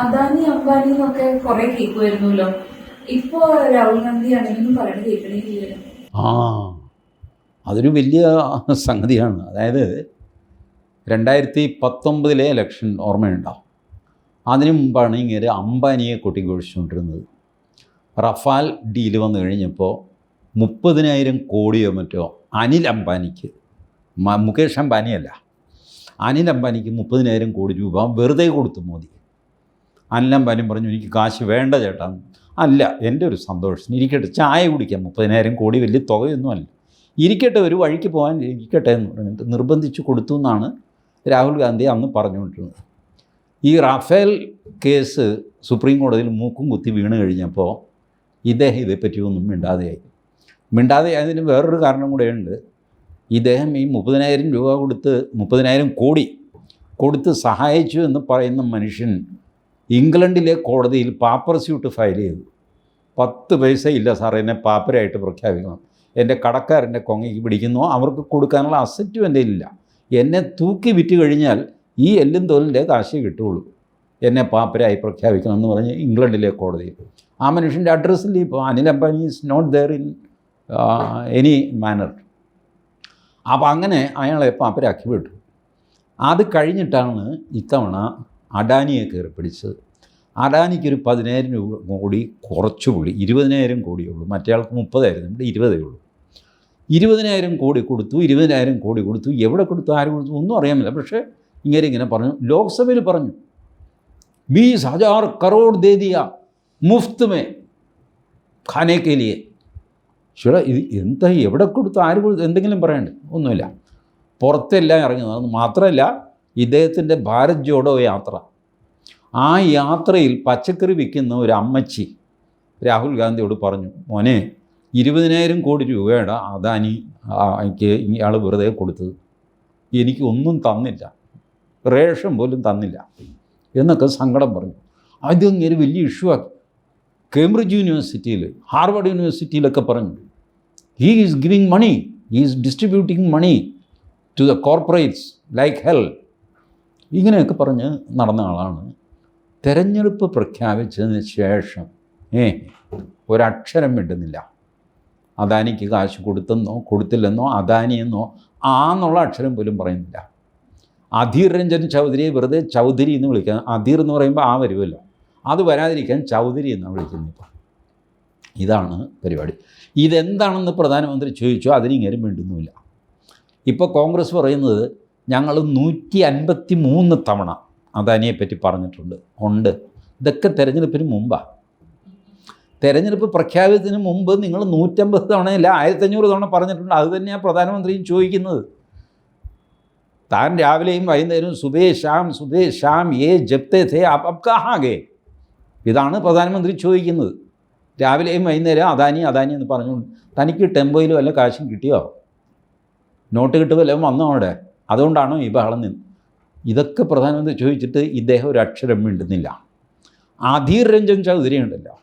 അദാനി അംബാനി എന്നൊക്കെ കുറെ കേൾക്കുമായിരുന്നല്ലോ ഇപ്പോ രാഹുൽ ഗാന്ധി ആണെങ്കിലും പറയുന്നത് കേൾക്കണേ ആ അതൊരു വലിയ സംഗതിയാണ്. അതായത് രണ്ടായിരത്തി പത്തൊമ്പതിലെ ഇലക്ഷൻ ഓർമ്മയുണ്ടാവും അതിനു മുമ്പാണ് ഇങ്ങനെ അംബാനിയെ കൊട്ടിക്കൊഴിച്ചുകൊണ്ടിരുന്നത് റഫാൽ ഡീൽ വന്നു കഴിഞ്ഞപ്പോൾ മുപ്പതിനായിരം കോടിയോ മറ്റോ അനിൽ അംബാനിക്ക് മുകേഷ് അംബാനിയല്ല അനിൽ അംബാനിക്ക് മുപ്പതിനായിരം കോടി രൂപ വെറുതെ കൊടുത്തു മോദി അനിൽ പാലും പറഞ്ഞു എനിക്ക് കാശ് വേണ്ട ചേട്ടാ. അല്ല എന്റെ ഒരു സന്തോഷം. ഇരിക്കട്ടെ ചായ കുടിക്കാം. മുപ്പതിനായിരം കോടി വലിയ തുകയൊന്നുമല്ല. ഇരിക്കട്ടെ ഒരു വഴിക്ക് പോകാൻ ഇരിക്കട്ടെ എന്ന് പറഞ്ഞിട്ട് നിർബന്ധിച്ച് കൊടുത്തു എന്നാണ് രാഹുൽ ഗാന്ധി അന്ന് പറഞ്ഞുകൊണ്ടിരുന്നത്. ഈ റാഫേൽ കേസ് സുപ്രീം കോടതിയിൽ മൂക്കും കുത്തി വീണ് കഴിഞ്ഞപ്പോൾ ഇദ്ദേഹം ഇതേപ്പറ്റി ഒന്നും മിണ്ടാതെയായി. മിണ്ടാതെയായതിന് വേറൊരു കാരണം കൂടെയുണ്ട്. ഇദ്ദേഹം ഈ മുപ്പതിനായിരം രൂപ കൊടുത്ത് മുപ്പതിനായിരം കോടി കൊടുത്ത് സഹായിച്ചു എന്ന് പറയുന്ന മനുഷ്യൻ ഇംഗ്ലണ്ടിലെ കോടതിയിൽ പാപ്പർ സ്യൂട്ട് ഫയൽ ചെയ്തു. പത്ത് പൈസ ഇല്ല സാർ എന്നെ പാപ്പരായിട്ട് പ്രഖ്യാപിക്കണം. എന്റെ കടക്കാരന്റെ കൊങ്ങയ്ക്ക് പിടിക്കുന്നു. അവർക്ക് കൊടുക്കാനുള്ള അസറ്റും എന്റെ ഇല്ല. എന്നെ തൂക്കി വിറ്റ് കഴിഞ്ഞാൽ ഈ എല്ലും തോലിന്റെ കാശ് കിട്ടുള്ളൂ എന്നെ പാപ്പരായി പ്രഖ്യാപിക്കണം എന്ന് പറഞ്ഞ് ഇംഗ്ലണ്ടിലെ കോടതിയിൽ. ആ മനുഷ്യന്റെ അഡ്രസ്സിൽ ഇപ്പോൾ Anil Ambani is not there in any manner അപ്പോൾ അങ്ങനെ അയാളെ പാപ്പരാക്കി വിട്ടു. അത് കഴിഞ്ഞിട്ടാണ് ഇത്തവണ അഡാനിയെ കയറി പിടിച്ചത്. അഡാനിക്കൊരു പതിനായിരം രൂപ കോടി കുറച്ചു പുള്ളി ഇരുപതിനായിരം കോടിയേ ഉള്ളൂ. മറ്റേയാൾക്ക് മുപ്പതായിരുന്നു ഇവിടെ ഇരുപതേ ഉള്ളൂ. ഇരുപതിനായിരം കോടി കൊടുത്തു ഇരുപതിനായിരം കോടി കൊടുത്തു. എവിടെ കൊടുത്തു ആര് കൊടുത്തു ഒന്നും അറിയാമില്ല. പക്ഷേ ഇങ്ങനെ ഇങ്ങനെ പറഞ്ഞു. ലോക്സഭയിൽ പറഞ്ഞു ബീസ് ഹജാർ കറോഡ് ദേദിയ മുഫ്ത് മേ ഖാനെ കെ ലിയെ ചേട്ടാ ഇത് എന്താ എവിടെ കൊടുത്തു ആര് കൊടുത്തു എന്തെങ്കിലും പറയണ്ടേ ഒന്നുമില്ല. പുറത്തെല്ലാം ഇറങ്ങി നടന്നു. മാത്രമല്ല ഇദ്ദേഹത്തിന്റെ ഭാരത് ജോഡോ യാത്ര. ആ യാത്രയിൽ പച്ചക്കറി വിൽക്കുന്ന ഒരു അമ്മച്ചി രാഹുൽ ഗാന്ധിയോട് പറഞ്ഞു മോനെ ഇരുപതിനായിരം കോടി രൂപയുടെ അദാനി എനിക്ക് ഇയാൾ വെറുതെ കൊടുത്തത്. എനിക്ക് ഒന്നും തന്നില്ല. റേഷൻ പോലും തന്നില്ല. എന്നൊക്കെ സങ്കടം പറഞ്ഞു. അത് ഇങ്ങനെ വലിയ ഇഷ്യൂ ആക്കി. കേംബ്രിഡ്ജ് യൂണിവേഴ്സിറ്റിയിൽ ഹാർവാർഡ് യൂണിവേഴ്സിറ്റിയിലൊക്കെ പറഞ്ഞു he is giving money he is distributing money to the corporates like hell ഇങ്ങനെയൊക്കെ പറഞ്ഞ് നടന്ന ആളാണ്. തെരഞ്ഞെടുപ്പ് പ്രഖ്യാപിച്ചതിന് ശേഷം ഏ ഒരക്ഷരം മിണ്ടുന്നില്ല. അദാനിക്ക് കാശ് കൊടുത്തെന്നോ കൊടുത്തില്ലെന്നോ അദാനിയെന്നോ ആ എന്നുള്ള അക്ഷരം പോലും പറയുന്നില്ല. അധീർ രഞ്ജൻ ചൗധരിയെ വെറുതെ ചൗധരി എന്ന് വിളിക്കുക അധീർ എന്ന് പറയുമ്പോൾ ആ വരുമല്ലോ അത് വരാതിരിക്കാൻ ചൗധരി എന്നാണ് വിളിക്കുന്നത് ഇപ്പോൾ ഇതാണ് പരിപാടി. ഇതെന്താണെന്ന് പ്രധാനമന്ത്രി ചോദിച്ചു അതിനിങ്ങനെ മിണ്ടുന്നുമില്ല. ഇപ്പോൾ കോൺഗ്രസ് പറയുന്നത് ഞങ്ങൾ നൂറ്റി അൻപത്തി മൂന്ന് തവണ അദാനിയെപ്പറ്റി പറഞ്ഞിട്ടുണ്ട്. ഉണ്ട്. ഇതൊക്കെ തിരഞ്ഞെടുപ്പിന് മുമ്പാണ് തെരഞ്ഞെടുപ്പ് പ്രഖ്യാപിച്ചതിന് മുമ്പ് നിങ്ങൾ നൂറ്റമ്പത് തവണയല്ല ആയിരത്തഞ്ഞൂറ് തവണ പറഞ്ഞിട്ടുണ്ട്. അത് തന്നെയാണ് പ്രധാനമന്ത്രിയും ചോദിക്കുന്നത്. താൻ രാവിലെയും വൈകുന്നേരവും സുബേ ഷാം ഏ ജപ്തേ ഥേ അപ് ഇതാണ് പ്രധാനമന്ത്രി ചോദിക്കുന്നത്. രാവിലെയും വൈകുന്നേരം അദാനി അദാനി എന്ന് പറഞ്ഞുകൊണ്ട് തനിക്ക് ടെമ്പോയിൽ വല്ല കാശും കിട്ടിയോ? നോട്ട് കിട്ടുമല്ലോ വന്നോ അവിടെ? അതുകൊണ്ടാണോ ഈ ബഹളം നിന്ന് ഇതൊക്കെ പ്രധാനമന്ത്രി ചോദിച്ചിട്ട് ഇദ്ദേഹം ഒരു അക്ഷരം മിണ്ടുന്നില്ല. അധീർ രഞ്ജൻ ചൗധരി ഉണ്ടല്ലോ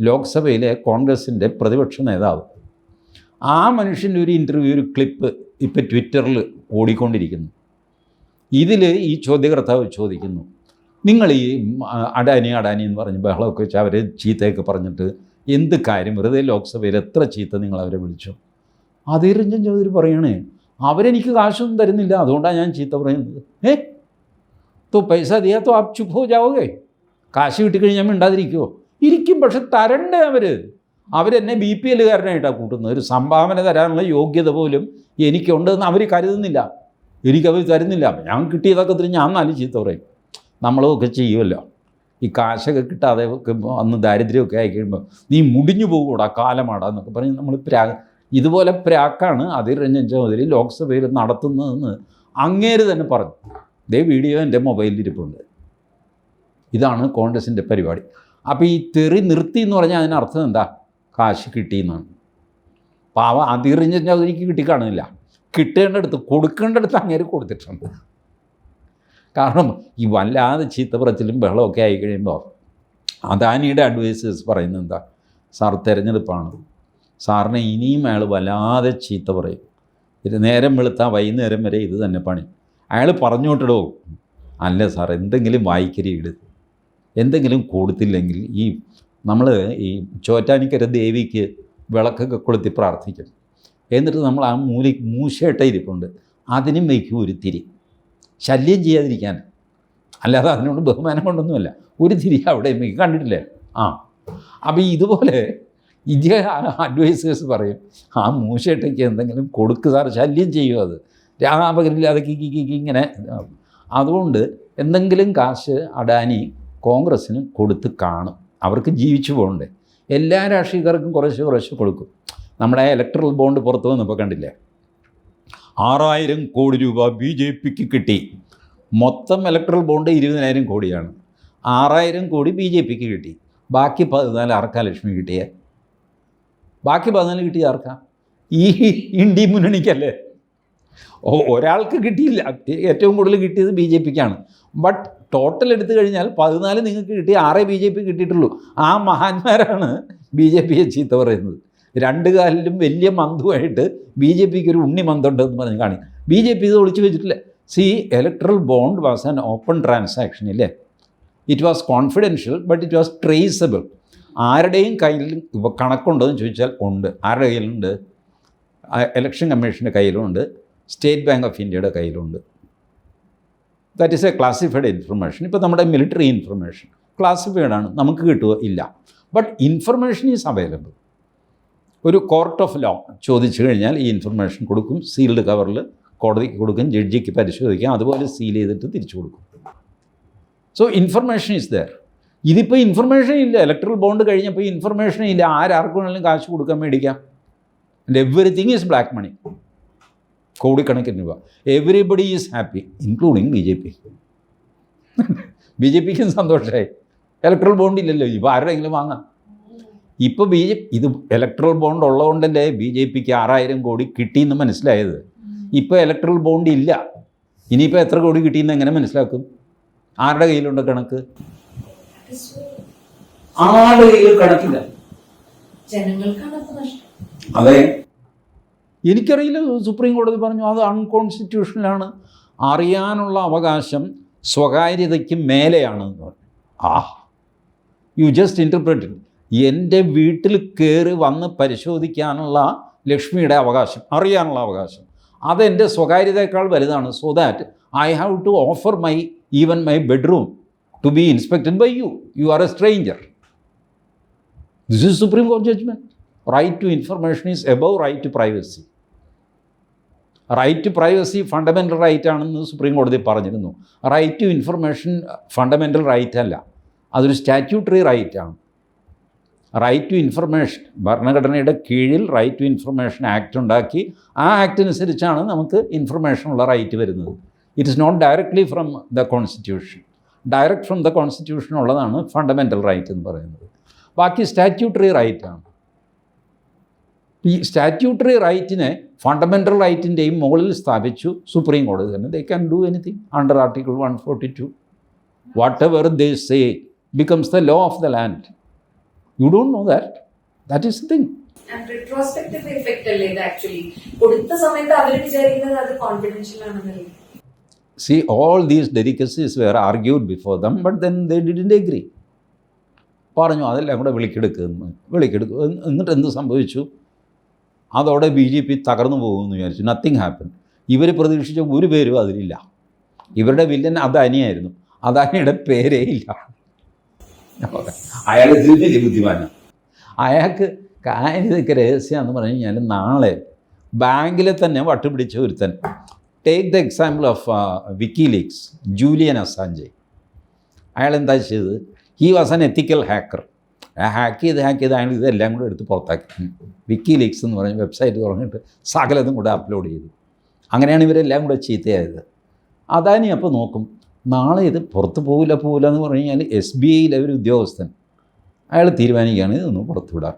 ലോക്സഭയിലെ കോൺഗ്രസിന്റെ പ്രതിപക്ഷ നേതാവ്. ആ മനുഷ്യന്റെ ഒരു ഇന്റർവ്യൂ ഒരു ക്ലിപ്പ് ഇപ്പോൾ ട്വിറ്ററിൽ ഓടിക്കൊണ്ടിരിക്കുന്നു. ഇതിൽ ഈ ചോദ്യകർത്താവ് ചോദിക്കുന്നു നിങ്ങൾ ഈ അഡാനി അഡാനി എന്ന് പറഞ്ഞ് ബഹളമൊക്കെ വെച്ച് അവരെ ചീത്തയൊക്കെ പറഞ്ഞിട്ട് എന്ത് കാര്യം? വെറുതെ ലോക്സഭയിൽ എത്ര ചീത്ത നിങ്ങൾ അവരെ വിളിച്ചു? അധീർ രഞ്ജൻ ചൗധരി പറയണേ അവരെനിക്ക് കാശൊന്നും തരുന്നില്ല. അതുകൊണ്ടാണ് ഞാൻ ചീത്ത പറയുന്നത്. ഏ തോ പൈസ ദിയാ തോ ആപ് ചുപ്പ് ഹോ ജാവോगे കാശ് കിട്ടിക്കഴിഞ്ഞാൽ മിണ്ടാതിരിക്കുമോ ഇരിക്കും പക്ഷെ തരണ്ടേ അവർ അവരെന്നെ ബി പി എല്ലുകാരനായിട്ടാണ് കൂട്ടുന്നത്. ഒരു സംഭാവന തരാനുള്ള യോഗ്യത പോലും എനിക്കുണ്ടെന്ന് അവർ കരുതുന്നില്ല. എനിക്കവർ തരുന്നില്ല. ഞാൻ കിട്ടിയതൊക്കെ തിരിഞ്ഞ് ഞാൻ നാല് ചീത്ത പറയും. നമ്മളൊക്കെ ചെയ്യുമല്ലോ. ഈ കാശൊക്കെ കിട്ടാതെ അന്ന് ദാരിദ്ര്യമൊക്കെ ആയി കഴിയുമ്പോൾ നീ മുടിഞ്ഞു പോകൂടാ കാലമാടാ എന്നൊക്കെ പറഞ്ഞ് നമ്മൾ പ്രാ ഇതുപോലെ പ്രാക്കാണ് അതിർ രഞ്ജൻ ചൗധരി ലോക്സഭയിൽ നടത്തുന്നതെന്ന് അങ്ങേര് തന്നെ പറഞ്ഞു. ഇതേ വീഡിയോ എന്റെ മൊബൈലിൽ ഇരിപ്പുണ്ട്. ഇതാണ് കോൺഗ്രസിന്റെ പരിപാടി. അപ്പോൾ ഈ തെറി നിർത്തി എന്ന് പറഞ്ഞാൽ അതിനർത്ഥം എന്താ? കാശ് കിട്ടിയെന്നാണ് പാവ അതിർ രഞ്ജൻ ചൗധരിക്ക് കിട്ടിക്കാണുന്നില്ല കിട്ടേണ്ടടുത്ത് കൊടുക്കേണ്ടടുത്ത് അങ്ങേര് കൊടുത്തിട്ടുണ്ട്. കാരണം ഈ വല്ലാതെ ചീത്ത പറച്ചിലും ബഹളമൊക്കെ ആയി കഴിയുമ്പോൾ അദാനിയുടെ അഡ്വൈസേഴ്സ് പറയുന്നത് എന്താ? സാർ തിരഞ്ഞെടുപ്പാണ്. സാറിനെ ഇനിയും അയാൾ വല്ലാതെ ചീത്ത പറയും. ഇത് നേരം വെളുത്താൽ വൈകുന്നേരം വരെ ഇത് തന്നെ പണി. അയാൾ പറഞ്ഞോട്ടിടോ. അല്ല സാർ എന്തെങ്കിലും വായിക്കരി ഇട്. എന്തെങ്കിലും കൊടുത്തില്ലെങ്കിൽ ഈ നമ്മൾ ഈ ചോറ്റാനിക്കര ദേവിക്ക് വിളക്കൊക്കെ കൊളുത്തി പ്രാർത്ഥിക്കും. എന്നിട്ട് നമ്മൾ ആ മൂലി മൂശയിട്ട ഇരിപ്പുണ്ട് അതിനും വയ്ക്കും ഒരു തിരി. ശല്യം ചെയ്യാതിരിക്കാൻ. അല്ലാതെ അതിനോട് ബഹുമാനം കൊണ്ടൊന്നുമല്ല. ഒരു തിരി അവിടെ കണ്ടിട്ടില്ലേ? ആ. അപ്പോൾ ഇതുപോലെ ഇന്ത്യ അഡ്വൈസേഴ്സ് പറയും. ആ മൂശയിട്ടയ്ക്ക് എന്തെങ്കിലും കൊടുക്കുക സാർ ശല്യം ചെയ്യും അത്. രാപകരില്ലാതെ കിക്കി കിക്കി ഇങ്ങനെ അതുകൊണ്ട് എന്തെങ്കിലും കാശ് അഡാനി കോൺഗ്രസ്സിന് കൊടുത്ത് കാണും. അവർക്ക് ജീവിച്ചു പോകണ്ടേ. എല്ലാ രാഷ്ട്രീയക്കാർക്കും കുറേശ്ശെ കുറച്ച് കൊടുക്കും. നമ്മുടെ ഇലക്ട്രൽ ബോണ്ട് പുറത്ത് വന്നപ്പോൾ കണ്ടില്ലേ? ആറായിരം കോടി രൂപ ബി ജെ പിക്ക് കിട്ടി. മൊത്തം ഇലക്ട്രൽ ബോണ്ട് ഇരുപതിനായിരം കോടിയാണ്. ആറായിരം കോടി ബി ജെ പിക്ക് കിട്ടി. ബാക്കി പതിനാല് ആർക്കാ ലക്ഷ്മി കിട്ടിയ? ബാക്കി പതിനാല് കിട്ടിയ ആർക്കാ? ഈ ഇന്ത്യ മുന്നണിക്കല്ലേ? ഓ ഒരാൾക്ക് കിട്ടിയില്ല. ഏറ്റവും കൂടുതൽ കിട്ടിയത് ബി ജെ പിക്കാണ്. ബട്ട് ടോട്ടൽ എടുത്തു കഴിഞ്ഞാൽ പതിനാല് നിങ്ങൾക്ക് കിട്ടി ആറേ ബി ജെ പി കിട്ടിയിട്ടുള്ളൂ. ആ മഹാന്മാരാണ് ബി ജെ പിയെ ചീത്ത പറയുന്നത്. രണ്ട് കാലിലും വലിയ മന്തുമായിട്ട് ബി ജെ പിക്ക് ഒരു ഉണ്ണി മന്തുണ്ടെന്ന് പറഞ്ഞ് കാണി. ബി ജെ പി ഇത് ഒളിച്ചു വെച്ചിട്ടില്ല? See electoral bond was an open transaction ഇല്ലേ? It was confidential but it was traceable ആരുടെയും കയ്യിൽ ഇപ്പോൾ കണക്കുണ്ടോയെന്ന് ചോദിച്ചാൽ ഉണ്ട്. ആരുടെ കയ്യിലുണ്ട്? ഇലക്ഷൻ കമ്മീഷന്റെ കയ്യിലുണ്ട്. സ്റ്റേറ്റ് ബാങ്ക് ഓഫ് ഇന്ത്യയുടെ കയ്യിലുണ്ട്. That is a classified information ഇപ്പോൾ നമ്മുടെ മിലിറ്ററി ഇൻഫർമേഷൻ ക്ലാസിഫൈഡ് ആണ്. നമുക്ക് കിട്ടുമോ ഇല്ല. ബട്ട് ഇൻഫർമേഷൻ ഈസ് അവൈലബിൾ ഒരു കോർട്ട് ഓഫ് ലോ ചോദിച്ചു കഴിഞ്ഞാൽ ഈ ഇൻഫർമേഷൻ കൊടുക്കും. സീൽഡ് കവറിൽ കോടതിക്ക് കൊടുക്കും. ജഡ്ജിക്ക് പരിശോധിക്കാം. അതുപോലെ സീൽ ചെയ്തിട്ട് തിരിച്ചു കൊടുക്കും. സോ ഇൻഫർമേഷൻ ഈസ് ദർ ഇതിപ്പോൾ ഇൻഫർമേഷൻ ഇല്ല. ഇലക്ട്രൽ ബോണ്ട് കഴിഞ്ഞപ്പോൾ ഇൻഫർമേഷൻ ഇല്ല. ആരാർക്കും വേണമെങ്കിലും കാശ് കൊടുക്കാൻ മേടിക്കാം. And everything is black money കോടിക്കണക്കിന് രൂപ. Everybody is happy including B J P B J പിക്കും സന്തോഷമായി ഇലക്ട്രൽ ബോണ്ട് ഇല്ലല്ലോ. ഇപ്പോൾ ആരുടെയെങ്കിലും വാങ്ങാം. ഇപ്പോൾ ബി ജെ ഇത് ഇലക്ട്രൽ ബോണ്ട് ഉള്ളതുകൊണ്ടല്ലേ ബി ജെ പിക്ക് ആറായിരം കോടി കിട്ടിയെന്ന് മനസ്സിലായത്? ഇപ്പോൾ ഇലക്ട്രൽ ബോണ്ട് ഇല്ല. ഇനിയിപ്പോൾ എത്ര കോടി കിട്ടിയെന്ന് എങ്ങനെ മനസ്സിലാക്കും? ആരുടെ കയ്യിലുണ്ട് കണക്ക്? കയ്യിൽ കണക്കില്ല അതെ. എനിക്കറിയില്ല സുപ്രീം കോടതി പറഞ്ഞു അത് അൺകോൺസ്റ്റിറ്റ്യൂഷനിലാണ്. അറിയാനുള്ള അവകാശം സ്വകാര്യതയ്ക്ക് മേലെയാണ് എന്ന് പറഞ്ഞു. ആ യു ജസ്റ്റ് ഇന്റർപ്രറ്റ് എന്റെ വീട്ടിൽ കയറി വന്ന് പരിശോധിക്കാനുള്ള ലക്ഷ്മിയുടെ അവകാശം അറിയാനുള്ള അവകാശം. അതെന്റെ സ്വകാര്യതയേക്കാൾ വലുതാണ്. So that I have to offer my even my bedroom to be inspected by you you are a stranger this is supreme court judgment right to information is above right to privacy right to privacy fundamental right ആണെന്ന് supreme കോടതി പറഞ്ഞിരുന്നു. Right to information fundamental right അല്ല. അതൊരു statutory right ആണ്. Right to information ഭരണഘടനയുടെ കീഴിൽ right to information act ഉണ്ടാക്കി ആ ആക്ട് അനുസരിച്ചാണ് നമുക്ക് ഇൻഫർമേഷനുള്ള റൈറ്റ് വരുന്നത്. It is not directly from the constitution direct from the constitution ഉള്ളതാണ് ഫണ്ടമെന്റൽ റൈറ്റ് എന്ന് പറയുന്നത്. ബാക്കി സ്റ്റാറ്റ്യൂട്ടറി റൈറ്റ് ആണ്. ഈ സ്റ്റാറ്റ്യൂട്ടറി റൈറ്റിനെ ഫണ്ടമെന്റൽ റൈറ്റിന്റെയും മുകളിൽ സ്ഥാപിച്ചു സുപ്രീം കോടതി തന്നെ. They can do anything under article one forty two whatever they say becomes the law of the land you don't know that that is thing കൊടുത്ത സമയത്ത് അവർ വിചാരിക്കുന്നത് അത് കോൺഫിഡൻഷ്യൽ ആണെന്നല്ലേ see all these delicacies were argued before them but then they didn't agree പറഞ്ഞു അതെല്ലാം കൂടെ വിളിക്കെടുക്കുന്നു വിളിക്കെടുക്കും. എന്നിട്ട് എന്ത് സംഭവിച്ചു? അതോടെ ബി ജെ പി തകർന്നു പോകുമെന്ന് വിചാരിച്ചു. നത്തിങ് ഹാപ്പൻ ഇവർ പ്രതീക്ഷിച്ച ഒരു പേരും അതിലില്ല. ഇവരുടെ വില്ലൻ അദാനിയായിരുന്നു അദാനിയുടെ പേരേ ഇല്ല. അയാൾ വലിയ ബുദ്ധിമാനാണ് അയാൾക്ക് കാര്യം ഇതൊക്കെ രഹസ്യം എന്ന് പറഞ്ഞു കഴിഞ്ഞാൽ നാളെ ബാങ്കിലെ തന്നെ വട്ടുപിടിച്ച ഒരുത്തൻ. Take the example of WikiLeaks Julian Assange അയാൾ എന്താ ചെയ്തത്? He was an ethical hacker hack ചെയ്ത് ഹാക്ക് ചെയ്ത് അയാൾ ഇതെല്ലാം കൂടെ എടുത്ത് പുറത്താക്കി. വിക്കി ലീക്സ് എന്ന് പറഞ്ഞ വെബ്സൈറ്റ് തുടങ്ങിയിട്ട് സകലതും കൂടെ അപ്ലോഡ് ചെയ്തു. അങ്ങനെയാണ് ഇവരെല്ലാം കൂടെ ചീത്തയായത്. അദാനി അപ്പോൾ നോക്കും നാളെ ഇത് പുറത്ത് പോകില്ല പോകില്ല എന്ന് പറഞ്ഞു കഴിഞ്ഞാൽ എസ് ബി ഐയിലെ ഒരു ഉദ്യോഗസ്ഥൻ അയാൾ തീരുമാനിക്കുകയാണ് ഇതൊന്ന് പുറത്ത് വിടാം.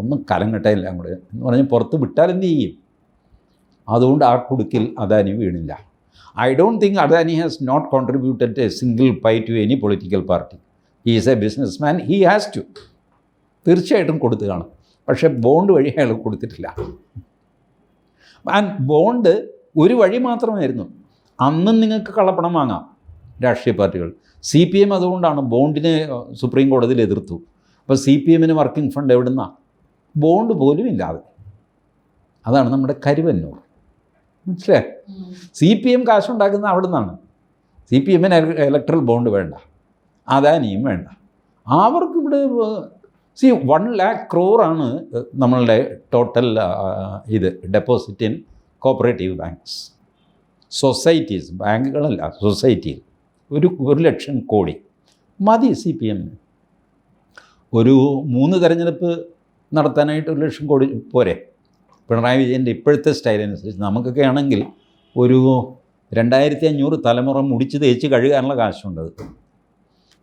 ഒന്നും കലം കെട്ടയില്ല കൂടെ എന്ന് പറഞ്ഞ് പുറത്ത് വിട്ടാൽ എന്ത് ചെയ്യും? അതുകൊണ്ട് ആ കുടുക്കിൽ അദാനി വീണില്ല. I don't think Adani has not contributed a single pie to any political party he is a business man he has to തീർച്ചയായിട്ടും കൊടുത്തു കാണും പക്ഷേ ബോണ്ട് വഴി അയാൾ കൊടുത്തിട്ടില്ല. ആൻഡ് ബോണ്ട് ഒരു വഴി മാത്രമായിരുന്നു. അന്നും നിങ്ങൾക്ക് കള്ളപ്പണം വാങ്ങാം രാഷ്ട്രീയ പാർട്ടികൾ. സി പി എം അതുകൊണ്ടാണ് ബോണ്ടിനെ സുപ്രീം കോടതിയിൽ എതിർത്തു. അപ്പോൾ സി പി എമ്മിന് വർക്കിംഗ് ഫണ്ട് എവിടുന്നാ? ബോണ്ട് പോലും ഇല്ലാതെ. അതാണ് നമ്മുടെ കരുവന്നൂർ. മനസ്സിലായി? സി പി എം കാശുണ്ടാക്കുന്നത് അവിടെ നിന്നാണ് സി പി എമ്മിന് ഇലക്ട്രൽ ബോണ്ട് വേണ്ട. അദാനിയും വേണ്ട. അവർക്ക് ഇവിടെ സി വൺ ലാക്ക് ക്രോറാണ് നമ്മളുടെ ടോട്ടൽ ഇത് deposit in cooperative banks societies ബാങ്കുകളല്ല സൊസൈറ്റിയിൽ ഒരു ഒരു ലക്ഷം കോടി. മതി സി പി എമ്മിന്. ഒരു മൂന്ന് തെരഞ്ഞെടുപ്പ് നടത്താനായിട്ട് ഒരു ലക്ഷം കോടി പോരെ? പിണറായി വിജയന്റെ ഇപ്പോഴത്തെ സ്റ്റൈലനുസരിച്ച് നമുക്കൊക്കെ ആണെങ്കിൽ ഒരു രണ്ടായിരത്തി അഞ്ഞൂറ് തലമുറ മുടിച്ച് തേച്ച് കഴുകാനുള്ള കാശുണ്ട് അത്.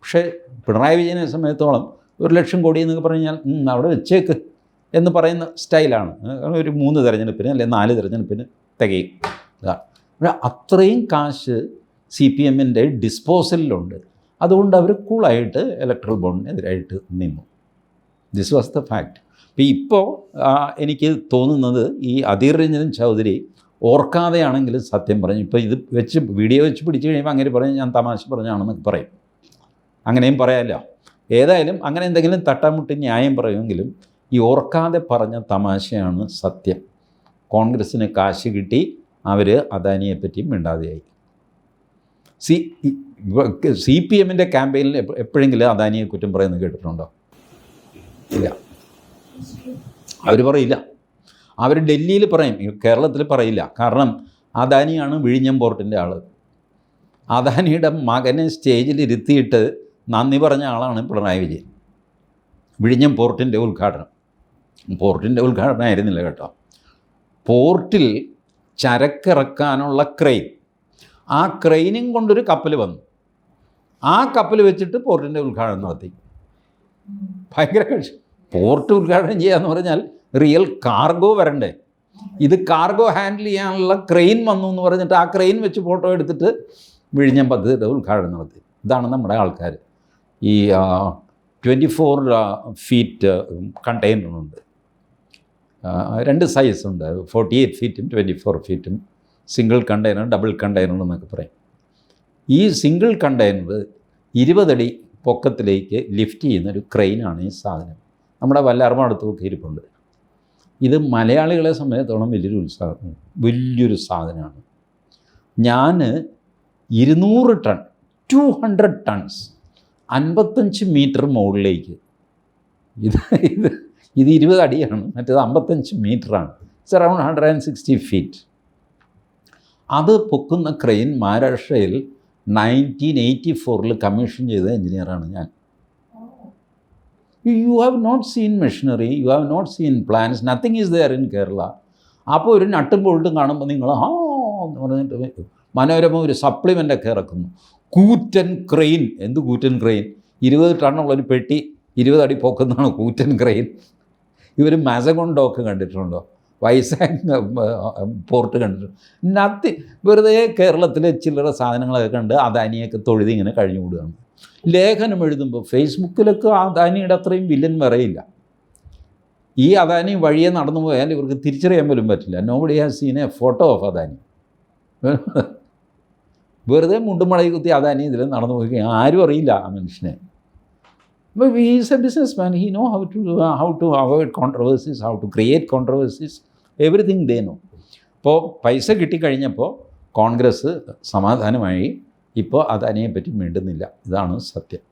പക്ഷേ പിണറായി വിജയനെ സമയത്തോളം ഒരു ലക്ഷം കോടി എന്നൊക്കെ പറഞ്ഞാൽ "ഉം, അവിടെ വെച്ചേക്ക് എന്ന് പറയുന്ന സ്റ്റൈലാണ് ഒരു മൂന്ന് തെരഞ്ഞെടുപ്പിന് അല്ലെങ്കിൽ നാല് തെരഞ്ഞെടുപ്പിന് തികയും. ഇതാണ് പക്ഷേ അത്രയും കാശ് സി പി എമ്മിന്റെ ഡിസ്പോസലിലുണ്ട് അതുകൊണ്ട് അവർ കൂളായിട്ട് ഇലക്ട്രൽ ബോണ്ടിനെതിരായിട്ട് നിന്നു. ദിസ് വാസ് ദ ഫാക്ട് അപ്പോൾ ഇപ്പോൾ എനിക്ക് തോന്നുന്നത് ഈ അധീർ രഞ്ജൻ ചൗധരി ഓർക്കാതെയാണെങ്കിലും സത്യം പറഞ്ഞു. ഇപ്പോൾ ഇത് വെച്ച് വീഡിയോ വെച്ച് പിടിച്ചു കഴിയുമ്പോൾ അങ്ങനെ പറയും ഞാൻ തമാശ പറഞ്ഞാണെന്നൊക്കെ പറയും. അങ്ങനെയും പറയാമല്ലോ ഏതായാലും അങ്ങനെ എന്തെങ്കിലും തട്ടാമുട്ടി ന്യായം പറയുമെങ്കിലും ഈ ഓർക്കാതെ പറഞ്ഞ തമാശയാണ് സത്യം. കോൺഗ്രസ്സിന് കാശ് കിട്ടി അവർ അദാനിയെപ്പറ്റി മിണ്ടാതെയായി. സി സി പി എമ്മിന്റെ ക്യാമ്പയിനിൽ എപ്പോഴെങ്കിലും അദാനിയെ കുറ്റം പറയുന്നത് കേട്ടിട്ടുണ്ടോ? ഇല്ല. അവർ പറയില്ല. അവർ ഡൽഹിയിൽ പറയും. കേരളത്തിൽ പറയില്ല. കാരണം അദാനിയാണ് വിഴിഞ്ഞം പോർട്ടിന്റെ ആൾ അദാനിയുടെ മകനെ സ്റ്റേജിൽ ഇരുത്തിയിട്ട് നന്ദി പറഞ്ഞ ആളാണ് പിണറായി വിജയൻ. വിഴിഞ്ഞം പോർട്ടിന്റെ ഉദ്ഘാടനം. പോർട്ടിന്റെ ഉദ്ഘാടനം ആയിരുന്നില്ല കേട്ടോ. പോർട്ടിൽ ചരക്കിറക്കാനുള്ള ക്രെയിൻ. ആ ക്രെയിനും കൊണ്ടൊരു കപ്പൽ വന്നു. ആ കപ്പൽ വെച്ചിട്ട് പോർട്ടിന്റെ ഉദ്ഘാടനം നടത്തി. ഭയങ്കര കഴിച്ച്. പോർട്ട് ഉദ്ഘാടനം ചെയ്യാന്ന് പറഞ്ഞാൽ റിയൽ കാർഗോ വരണ്ടേ. ഇത് കാർഗോ ഹാൻഡിൽ ചെയ്യാനുള്ള ക്രെയിൻ വന്നു എന്ന് പറഞ്ഞിട്ട് ആ ക്രെയിൻ വെച്ച് ഫോട്ടോ എടുത്തിട്ട് വിഴിഞ്ഞം പദ്ധതിയുടെ ഉദ്ഘാടനം നടത്തി. ഇതാണ് നമ്മുടെ ആൾക്കാർ ഈ ട്വന്റി ഫോർ ഫീറ്റ് കണ്ടെയ്നറുണ്ട് രണ്ട് സൈസ് ഉണ്ട്. ഫോർട്ടി എയ്റ്റ് ഫീറ്റും ട്വന്റി ഫോർ ഫീറ്റും സിംഗിൾ കണ്ടെയ്നർ ഡബിൾ കണ്ടെയ്നർ എന്നൊക്കെ പറയും. ഈ സിംഗിൾ കണ്ടെയ്നർ ഇരുപതടി പൊക്കത്തിലേക്ക് ലിഫ്റ്റ് ചെയ്യുന്ന ഒരു ക്രെയിനാണ് ഈ സാധനം. നമ്മുടെ വല്ലാർമടുത്തൊക്കെ ഇരിപ്പുണ്ട്. ഇത് മലയാളികളെ സംബന്ധിച്ചിടത്തോളം വലിയൊരു ഉത്സാഹം വലിയൊരു സാധനമാണ്. ഞാൻ ഇരുന്നൂറ് ടൺ ടു ഹൺഡ്രഡ് ടൺസ് അൻപത്തഞ്ച് മീറ്റർ മുകളിലേക്ക്. ഇത് ഇത് ഇത് ഇരുപത് അടിയാണ് മറ്റേത് അമ്പത്തഞ്ച് മീറ്ററാണ് it's around hundred and sixty feet അത് പൊക്കുന്ന ക്രെയിൻ മഹാരാഷ്ട്രയിൽ നയന്റീൻ എയ്റ്റി ഫോറിൽ കമ്മീഷൻ ചെയ്ത എഞ്ചിനീയറാണ് ഞാൻ. You have not seen machinery you have not seen plans nothing is there in Kerala അപ്പോൾ ഒരു നട്ടും ബോൾട്ടും കാണുമ്പോൾ നിങ്ങൾ ആ എന്ന് പറഞ്ഞിട്ട് മനോരമ ഒരു സപ്ലിമെന്റൊക്കെ ഇറക്കുന്നു. കൂറ്റൻ ക്രെയിൻ എന്ത് കൂറ്റൻ ക്രെയിൻ ഇരുപത് ടണ്ണുള്ള ഒരു പെട്ടി ഇരുപത് അടി പൊക്കുന്നതാണ് കൂറ്റൻ ക്രെയിൻ ഇവർ ഡോക്ക് കണ്ടിട്ടുണ്ടോ? വൈസാഖ് പോർട്ട് കണ്ടിട്ടുണ്ട് നത്തി വെറുതെ കേരളത്തിലെ ചില്ലറ സാധനങ്ങളൊക്കെ കണ്ട് അദാനിയൊക്കെ തൊഴുതി ഇങ്ങനെ കഴിഞ്ഞു കൂടുകയാണ് ലേഖനം എഴുതുമ്പോൾ ഫേസ്ബുക്കിലൊക്കെ അദാനിയുടെ അത്രയും വില്ലൻ വരയില്ല ഈ അദാനി വഴിയെ നടന്നു പോയാൽ ഇവർക്ക് തിരിച്ചറിയാൻ പോലും പറ്റില്ല. Nobody has seen a photo of Adani. വെറുതെ മുണ്ടുമളയിൽ കുത്തി അദാനി ഇതിൽ നടന്നു പോയി ആരും അറിയില്ല ആ മനുഷ്യനെ. But he is a businessman. He know how to how to avoid controversies, how to create controversies. They know. അപ്പോൾ പൈസ കിട്ടിക്കഴിഞ്ഞപ്പോൾ കോൺഗ്രസ് സമാധാനമായി ഇപ്പോൾ അതതിനെപ്പറ്റി മിണ്ടുന്നില്ല ഇതാണ് സത്യം